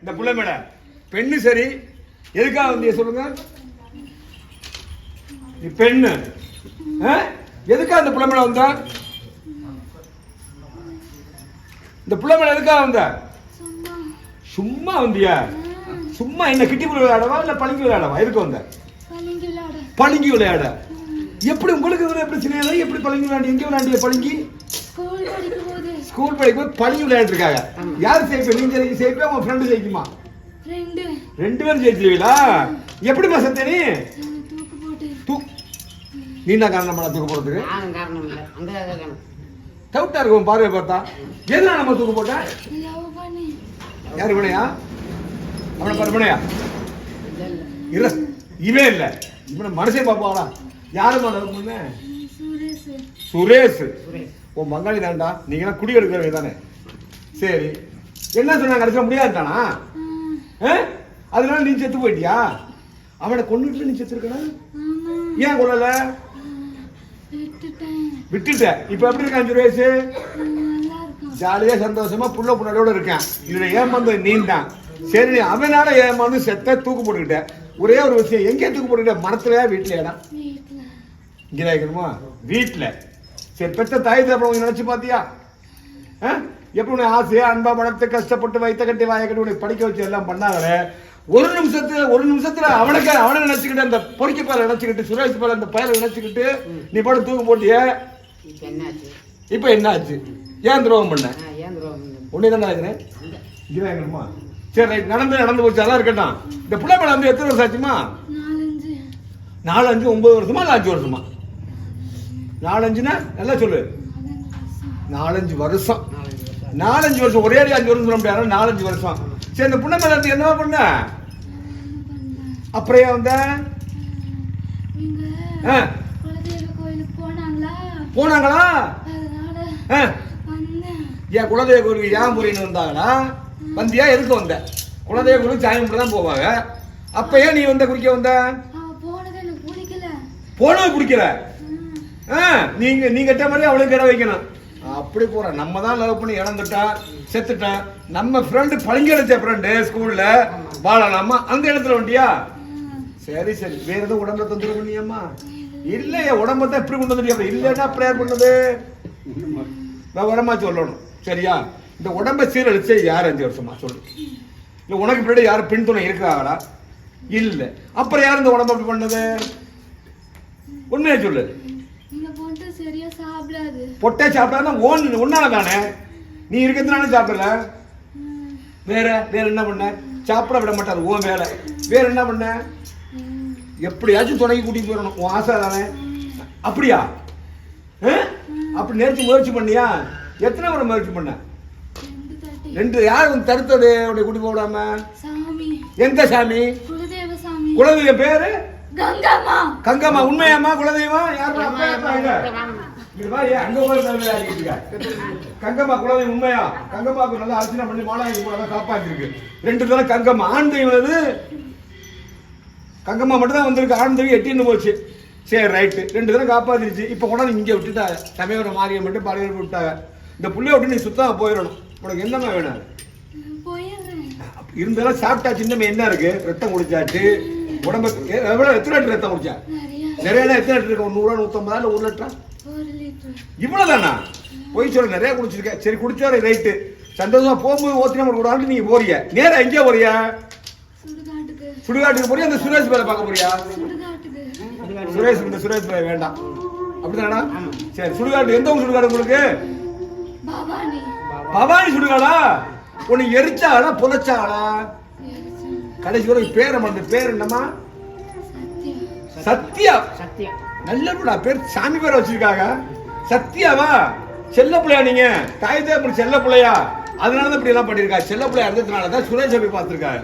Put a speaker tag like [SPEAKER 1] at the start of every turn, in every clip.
[SPEAKER 1] இந்த புள்ள மேல. பெண்ணு சரி. எதுக்காக வந்தீங்க சொல்லுங்க? நீ பெண்ணு? எதுக்காக இந்த புள்ள மேல வந்த? இந்த புள்ள மேல எதுக்காக வந்த?
[SPEAKER 2] சும்மா
[SPEAKER 1] வந்தியா? சும்மா என்ன கிட்டி புள்ள விளையாடவா இல்ல பளிங்கு விளையாடவா? எதுக்கு வந்த?
[SPEAKER 2] பளிங்கு விளையாட.
[SPEAKER 1] எப்படி உங்களுக்கு பிரச்சனை இல்லை எப்படி பளிங்கு விளையாடி எங்க விளையாண்டிய பளிங்கி?
[SPEAKER 2] ஸ்கூல் படிக்கும் போது
[SPEAKER 1] ஸ்கூல் படிக்கும்போது பளிங்கு விளையாண்டு இருக்காங்க யார் ஜெயிப்பா நீங்க ஜெயிப்பா உங்க ஃப்ரெண்டு ஜெயிக்குமா
[SPEAKER 2] ரெண்டு.
[SPEAKER 1] பேரும் ஜெயிச்சிருவீங்களா? எப்படிமா சத்த நீ?
[SPEAKER 2] தூக்கு போட்டு.
[SPEAKER 1] தூ நீ என்ன காரணம் பண்ண தூக்க
[SPEAKER 3] காரணம்
[SPEAKER 1] டவுட்டா இருக்கும் பார்வை பார்த்தா. எதுனா நம்ம தூக்க போட்ட? யாரு இவனையா அவனை பாரு இவனையா இவன் இல்ல. இவனை மனசே பாப்பாளா யாருமா
[SPEAKER 2] சுரேஷ்.
[SPEAKER 1] சுரேஷ். உன் பங்காளி தான்டா. நீங்களாம் குடி எடுக்கிறவங்க தானே. சரி. என்ன சொன்னாங்க? கடைசியில் முடியாதுட்டானா? அதனால நீ செத்து போயிட்டியா? அவனை கொண்டுட்டு நீ செத்து இருக்கனா
[SPEAKER 2] ஆமா.
[SPEAKER 1] ஏன் கொள்ளல விட்டுட்ட. இப்ப எப்படி சுரேஷ்
[SPEAKER 2] நல்லா இருக்கும்
[SPEAKER 1] ஜாலியா சந்தோஷமா புள்ள புண்ணோட இருக்கான். இதுல ஏமாந்து நீ தான் சரி அவனால ஏமாந்து செத்த தூக்கு போட்டுக்கிட்ட. ஒரே ஒரு விஷயம் எங்கே தூக்கு போட்டுக்கிட்ட? வீட்லயாடா?
[SPEAKER 2] வீட்டுல
[SPEAKER 1] இங்கே வைக்கணுமா வீட்டுல சரி பெத்த தாய் தகப்பன் நினைச்சு பாத்தியா ஆ? எப்படி உன்னை ஆசையா அன்பா வளர்த்து கஷ்டப்பட்டு வைத்த கட்டி வாய கட்டி உன்னை படிக்க வச்சு எல்லாம் பண்ணாங்களே ஒரு நிமிஷத்துல ஒரு நிமிஷத்துல அவனுக்கு அவனை நினைச்சுக்கிட்டு அந்த பொறிக்க பேரை நினைச்சுக்கிட்டு சுரேஷ் பேர அந்த பயிரை நினைச்சுக்கிட்டு நீ பாட்டு தூக்கு போட்டிய
[SPEAKER 3] இப்போ என்னாச்சு?
[SPEAKER 1] இப்ப என்ன ஆச்சு ஏன் துரோகம் பண்ண?
[SPEAKER 3] ஆ ஏன் துரோகம்
[SPEAKER 1] உன்னே தான் வைக்கணுமா சரி ரைட் நடந்து நடந்து போச்சு அதெல்லாம் இருக்கட்டும். இந்த பிள்ளை மேல வந்து எத்தனை வருஷம் ஆச்சுமா நாலு அஞ்சு ஒன்பது வருஷமா இல்லை அஞ்சு வருஷமா? நாலஞ்சுனா நல்லா சொல்லு.
[SPEAKER 2] நாலஞ்சு வருஷம்.
[SPEAKER 1] நாலஞ்சு வருஷம். ஒரே அடி அஞ்சு வருஷம் சொல்ல முடியாது. நாலஞ்சு வருஷம். சரி இந்த புண்ணை மேல என்னவா பண்ண? அப்புறம் ஏன் வந்த?
[SPEAKER 2] போனாங்களா?
[SPEAKER 1] ஏன் குலதெய்வ கோயிலுக்கு ஏன் முறைன்னு வந்தாங்களா? வந்தியா? எதுக்கு வந்த? குலதெய்வ கோயிலுக்கு கும்பிட்டு தான் போவாங்க. அப்ப ஏன் நீ வந்த? குடிக்க வந்த
[SPEAKER 2] போனது பிடிக்கல ம்.
[SPEAKER 1] ஆ, நீங்க நீ கட்ட மாதிரி அவளுக்கு இடம் வைக்கணும். அப்படி போற. நம்ம தான் லவ் பண்ணி இறந்துட்டா செத்துட்டான் நம்ம ஃப்ரெண்டு பழங்கடிச்ச ஃப்ரெண்டு ஸ்கூல்ல வாழலாமா? அந்த இடத்துல வண்டியா சரி சரி. வேற எதுவும் உடம்புல தொந்தரவு பண்ணியாமா இல்லையா உடம்ப தான் இப்படி கொண்டு வந்துட்டியா? இல்லைன்னா ப்ரேயர் பண்ணது? விவரமா சொல்லணும். சரியா? இந்த உடம்பை சீரழிச்சே யார் அஞ்சு வருஷமா? சொல்லு. இல்லை உனக்கு பின்னாடி யாரும் பின்துணை இருக்காங்களா இல்லை. அப்புறம் யார் இந்த உடம்பு அப்படி பண்ணது? உண்மையை சொல்லு.
[SPEAKER 2] சரியா சாப்பிடாது.
[SPEAKER 1] பொட்டை சாப்பிட்டா ஓன் ஒன்னால தானே? நீ இருக்கிறதுனால சாப்பிடல. வேற வேற என்ன பண்ண? சாப்பிட விட மாட்டாரு உன் வேலை வேற என்ன பண்ண. எப்படியாச்சும் துணைக்கு கூட்டிட்டு போயிடணும். உன் ஆசை தானே? அப்படியா? அப்படி நேர்ச்சி முயற்சி பண்ணியா? எத்தனை முறை முயற்சி பண்ண?
[SPEAKER 2] ரெண்டு
[SPEAKER 1] யார் தடுத்தது? உடைய கூட்டி போடாம எந்த சாமி?
[SPEAKER 2] குலதெய்வ
[SPEAKER 1] பேரு?
[SPEAKER 2] கங்கம்மா.
[SPEAKER 1] கங்கம்மா உண்மையாம்மா குலதெய்வம்? யார் அப்பா? கங்கம்மா குலதெய்வம் உண்மையா? கங்கம்மாவுக்கு நல்லா அர்ச்சனை பண்ணி கூட காப்பாத்திருக்கு. ரெண்டு தடவை கங்கம்மா. ஆண் தெய்வம் இது கங்கம்மா மட்டும் தான் வந்திருக்கு. ஆண் தெய்வம் எட்டின்னு போச்சு. சரி ரைட்டு ரெண்டு தடவை காப்பாத்திருச்சு. இப்போ கொண்டாந்து இங்கே விட்டுட்டாங்க சமயபுரம் மாரியம் மட்டும் பழைய விட்டாங்க. இந்த புள்ளைய விட்டு நீ சுத்தமா போயிடணும். உனக்கு என்னம்மா வேணும்? இருந்தாலும் சாப்பிட்டா சின்னமே என்ன இருக்கு? ரத்தம் குடிச்சாச்சு. உடம்பு எ- எவ்வளவு எத்தனை லிட்டர் ரத்தம் குடிச்சா?
[SPEAKER 2] நிறைய.
[SPEAKER 1] எத்தனை லிட்டர் இருக்கு? ஒரு நூறுரூவா நூற்றம்பதா இல்லை ஒரு லிட்டரா?
[SPEAKER 2] லிட்டர்.
[SPEAKER 1] இவ்வளவுதானா? போய் சொல்ல நிறைய குடிச்சிருக்க. சரி குடிச்சாரு ரைட்டு சந்தோஷமா போகும்போது ஓத்தினா கூடாது நீங்க போறீங்க. நேரா எங்கே போறியா?
[SPEAKER 2] சுடுகாட்டுக்கு.
[SPEAKER 1] போறியா? அந்த சுரேஷ் பேரை பார்க்க போறியா? சுரேஷ் இந்த சுரேஷ் பேரை வேண்டாம். அப்படிதானா சரி சுடுகாடு. எந்த ஊர் சுடுகாடு உங்களுக்கு?
[SPEAKER 2] பவானி.
[SPEAKER 1] சுடுகாடா? உன்னை எரிச்சாளா புதைச்சாளா. கடைசி வரைக்கும் பேரை மறந்து பேர் என்னம்மா?
[SPEAKER 2] சத்யா.
[SPEAKER 1] சத்யா. நல்ல பேர் சாமி பேரை வச்சிருக்காங்க. சத்யாவா செல்ல பிள்ளையா நீங்க? தாய் தேப்பர் செல்ல பிள்ளையா? அதனால தான் இப்படி எல்லாம் பண்ணிருக்கா செல்ல பிள்ளையா இருந்ததுனால தான் சுரேஷை போய் பார்த்திருக்காரு.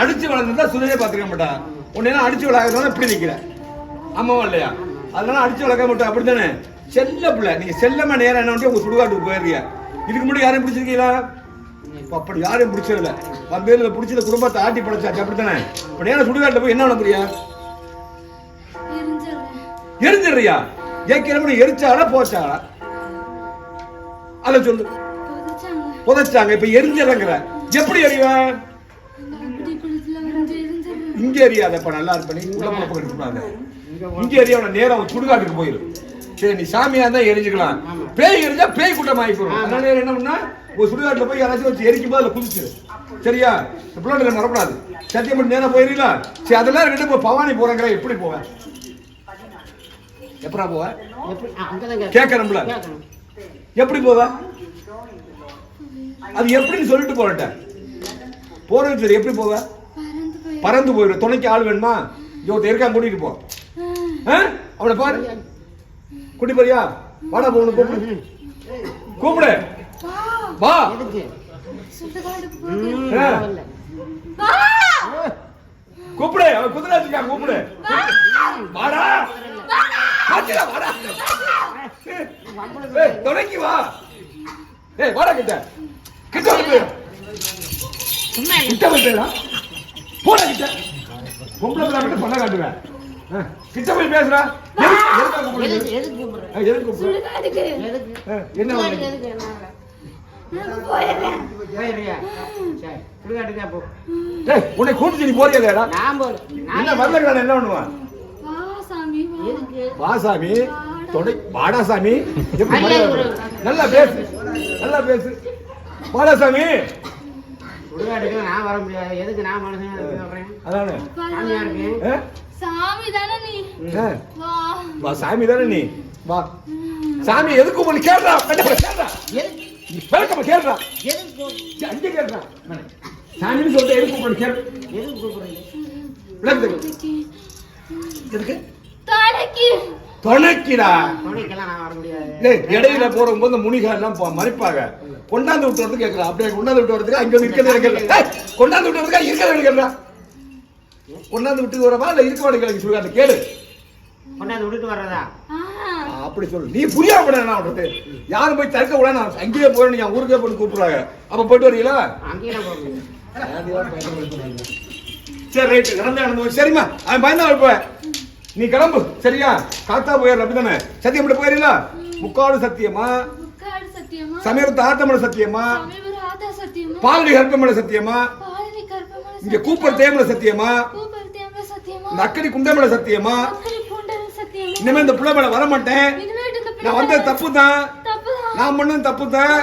[SPEAKER 1] அடிச்சு வளர்ந்துருந்தா சுரேஷை பார்த்திருக்க மாட்டா. உன்ன அடிச்சு வளர்க்கறதுனால இப்படி நிக்கிற. ஆமாவா இல்லையா? அதனால அடிச்சு வளர்க்க மாட்டா. அப்படித்தானே? செல்ல பிள்ளை. நீங்க செல்லமா நேரம் என்ன உங்க சுடுகாட்டுக்கு போயிருக்கீங்க இதுக்கு முன்னாடி யாரையும் பிடிச்சிருக்கீங்களா? அப்படி யாரையும் பிடிச்சதில்ல. வந்ததுல பிடிச்சத குடும்பத்தை ஆட்டி படைச்சாச்சு. அப்படித்தானே? இப்ப நேரம் சுடுகாட்டுல போய் என்ன பண்ண
[SPEAKER 2] எரிஞ்சிடுறேன்
[SPEAKER 1] எரிஞ்சிடுறியா? ஏற்கனவே எரிச்சாரா போச்சாரா அத சொல்லு.
[SPEAKER 2] புதைச்சாங்க
[SPEAKER 1] இப்ப எரிஞ்சிடங்கிற எப்படி எறிவேன் இங்க எரியாத இப்ப நல்லா இருப்பேன் நீ உள்ள போக எடுத்துக்கூடாது இங்க எரிய நேரம் அவன் சுடுகாட்டுக்கு போயிடும் சரி நீ சாமியா தான் எரிஞ்சுக்கலாம். பேய் எரிஞ்சா பேய் கூட்டம் ஆகி போயிடும் அதனால என்ன பண்ணா? ஒரு சுடுகாட்டுல போய் யாராச்சும் வச்சு எரிக்கும் போது அதுல குதிச்சு சரியா? இந்த பிள்ளைல சத்தியம் பண்ணி நேரா போயிருங்களா? சரி அதெல்லாம் ரெண்டு பவானி போறேங்கிற எப்படி போவேன்? எப்படா
[SPEAKER 3] கேட்கணும்.
[SPEAKER 1] கேட்கணும்ல
[SPEAKER 3] கேட்கணும்.
[SPEAKER 1] எப்படி போவேன் அது எப்படின்னு சொல்லிட்டு போறேன் போறது சரி எப்படி போவேன்
[SPEAKER 2] பறந்து போய்
[SPEAKER 1] பறந்து போயிடும் துணைக்கு ஆள் வேணுமா? இங்க ஒருத்தன் இருக்கான் கூட்டிட்டு போ. ஆ? அவனை பாரு. கூட்டி போறியா வாடா போகணும் கூப்பிடு. கூப்பிடு.
[SPEAKER 2] வா.
[SPEAKER 1] கூப்பிடு. அவன் குதிரை வச்சிருக்கான் கூப்பிடு. வாடா. துணைக்கு வா ஏய் வாடா கிட்ட கிட்ட வந்து. கிட்ட வந்துடா போடா கிட்ட பொம்பளை பிள்ளை கிட்ட பண்ண காட்டுவேன் கிட்ட போய் பேசுறா எதுக்கு- எதுக்காக கூப்பிடுறீங்க?
[SPEAKER 3] எதுக்கு எதுக்கு கூப்பிடுற?
[SPEAKER 1] ஆ, எதுக்கு கூப்பிடுற?
[SPEAKER 2] சுடுகாடுக்கு
[SPEAKER 3] எதுக்கு
[SPEAKER 1] ஆ, என்ன உன்னை
[SPEAKER 3] போறேன் நான்
[SPEAKER 1] என்ன வரல என்ன பண்ணுவான் வாசாமி தொடை வாடாசாமி? நல்லா பேசு நல்லா பேசு. வாடாசாமி.
[SPEAKER 3] நான் வர முடியாது. எதுக்கு நான் மனுஷன்
[SPEAKER 1] அதானே?
[SPEAKER 2] சாமி தானே நீ. வா.
[SPEAKER 1] சாமி தானே நீ? வா. சாமி எதுக்கு உங்களை கேடுறா? கண்டிப்பா கேடுறா. பிறக்கமா கேடுறா.
[SPEAKER 3] எதுக்கு
[SPEAKER 1] அங்கே கேடுறா. சாமின்னு சொல்லிட்டு எதுக்கு உங்களை கேடு
[SPEAKER 3] எதுக்கு கூப்பிடுறீங்க?
[SPEAKER 2] தலைக்கு
[SPEAKER 1] எதுக்கு? டேய், இடையில போறவங்க முனிகா எல்லாம் மறிப்பாங்க. கொண்டாந்து விட்டு வரது கேட்கலாம் அப்படியே கொண்டாந்து விட்டு வரதுக்கு அங்க இருக்கிறது ஏய், கொண்டாந்து விட்டு வரதுக்கு இருக்கிறது கேட்கலாம் கொண்டாந்து விட்டு வரவா இல்ல இருக்க வேண்டிய சொல்லுங்க கேளு.
[SPEAKER 3] கொண்டாந்து விட்டுட்டு வர்றதா?
[SPEAKER 1] அப்படி சொல்லு. நீ புரியாம நான் விடுறது யாரும் போய் தடுக்க விட நான் அங்கேயே போறேன் ஊருக்கே போய் கூப்பிடுறாங்க. அப்ப போயிட்டு வரீங்களா? சரி ரைட்டு. நடந்து போய் சரிம்மா அவன் பயந்தா இருப்ப நீ கிளம்பு சரியா? காத்தா போயிடல அப்படிதானே? சத்தியம் பண்ணி போயிடல முக்காடு சத்தியமா? சமீபத்து ஆத்தமன சத்தியமா? பாலடி கற்பமன சத்தியமா? இங்க கூப்பர் தேமல சத்தியமா? இந்த அக்கடி குண்டமல சத்தியமா? இனிமே இந்த பிள்ளை மேல வர மாட்டேன் நான் வந்தது தப்பு தான் நான் பண்ணது தப்பு தான்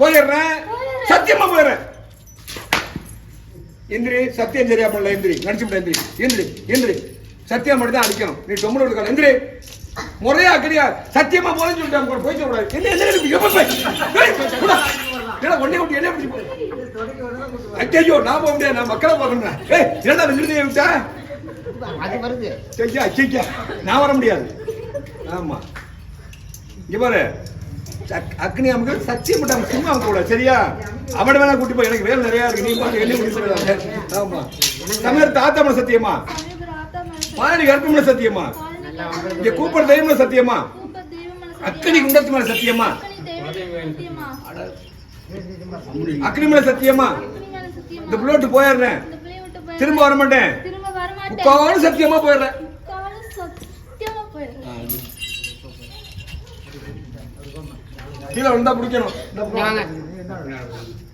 [SPEAKER 1] போயிடுறேன். சத்தியமா போயிடுறேன். எந்திரி சத்தியம் சரியா பண்ணல எந்திரி. நடிச்சு எந்திரி. எந்திரி எந்திரி. சத்தியம் மட்டும் தான் அடிக்கணும். நீ டொம்மன் எடுக்கல எந்திரி. முறையா அக்கடியா. சத்தியமா போறேன்னு சொல்லிட்டு கூட போய் சொல்லக்கூடாது என்ன என்ன உன்னை விட்டு என்ன பிடிச்சி ஐயோ நான் போக முடியாது. நான் மக்களை பார்க்கணும் ஏய் என்னடா நிறுத்தி விட்டா?
[SPEAKER 3] அது வருது.
[SPEAKER 1] ஐயா ஐயா நான் வர முடியாது. ஆமா. இங்க பாரு. அக்னி அமுக்கு சத்தியம் மட்டும் சும்மா அவங்க கூட சரியா? அவனை வேணா கூட்டி போய் எனக்கு வேலை நிறைய இருக்கு. நீ பாட்டு என்ன போயிடாத. ஆமா. தமிழர் தாத்தமன சத்தியமா?
[SPEAKER 2] மனசு
[SPEAKER 1] பாலடி கருப்பமன சத்தியமா? இங்க கூப்பர் தெய்வமன சத்தியமா?
[SPEAKER 2] கூப்பர் தேவமன
[SPEAKER 1] அக்னி குண்டத்து மேல சத்தியமா?
[SPEAKER 2] சத்தியமா
[SPEAKER 1] அக்னி மேல சத்தியமா?
[SPEAKER 2] அக்கனி மேல சத்தியமா
[SPEAKER 1] இந்த புள்ளோட்டு போயிடுறேன். திரும்ப வர மாட்டேன்.
[SPEAKER 2] திரும்ப வர மாட்டேன்
[SPEAKER 1] முக்காவாலும் சத்தியமா போயிடுறேன்.
[SPEAKER 2] கால சத்தியமா போயிடுறேன்
[SPEAKER 1] கீழே வந்தா பிடிக்கணும்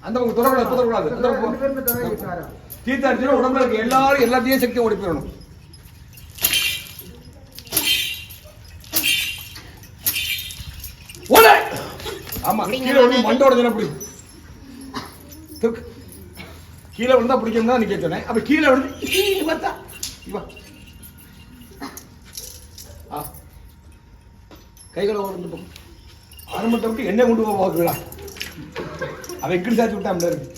[SPEAKER 1] அந்த பக்கம் தொடக்கூடாது தொடக்கூடாது. அந்த பக்கம். தீர்த்த அடிச்சுனா உடம்புல இருக்க எல்லாரும் எல்லாத்தையும் சக்தி ஓடி போயிடணும் ஓடு! ஆமா கீழே வந்து மண்டை உடஞ்சா பிடி தூக்கு. கீழே விழுந்தா பிடிக்கணும் தான் நிக்க சொன்னேன். அப்ப கீழே விழுந்து பார்த்தா இவா ஆ. கைகளை ஓடுந்து பக்கம் ஆரம்பத்தை விட்டு என்ன கொண்டு போக பார்க்குறா அவன் இக்கடி சாத்தி விட்டான் இருக்கு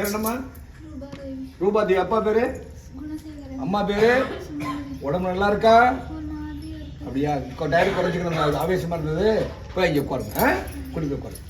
[SPEAKER 1] பேர் என்னம்மா?
[SPEAKER 2] ரூபாதேவி
[SPEAKER 1] ரூபாதி அப்பா பேரு? அம்மா பேரு? உடம்பு நல்லா
[SPEAKER 2] இருக்கா?
[SPEAKER 1] அப்படியா? டயர் குறைச்சிக்கணும் ஆவேசமா இருந்தது. போய் இங்க உட்காருங்க ஆ? குடி போய் உட்காருங்க உட்காருங்க.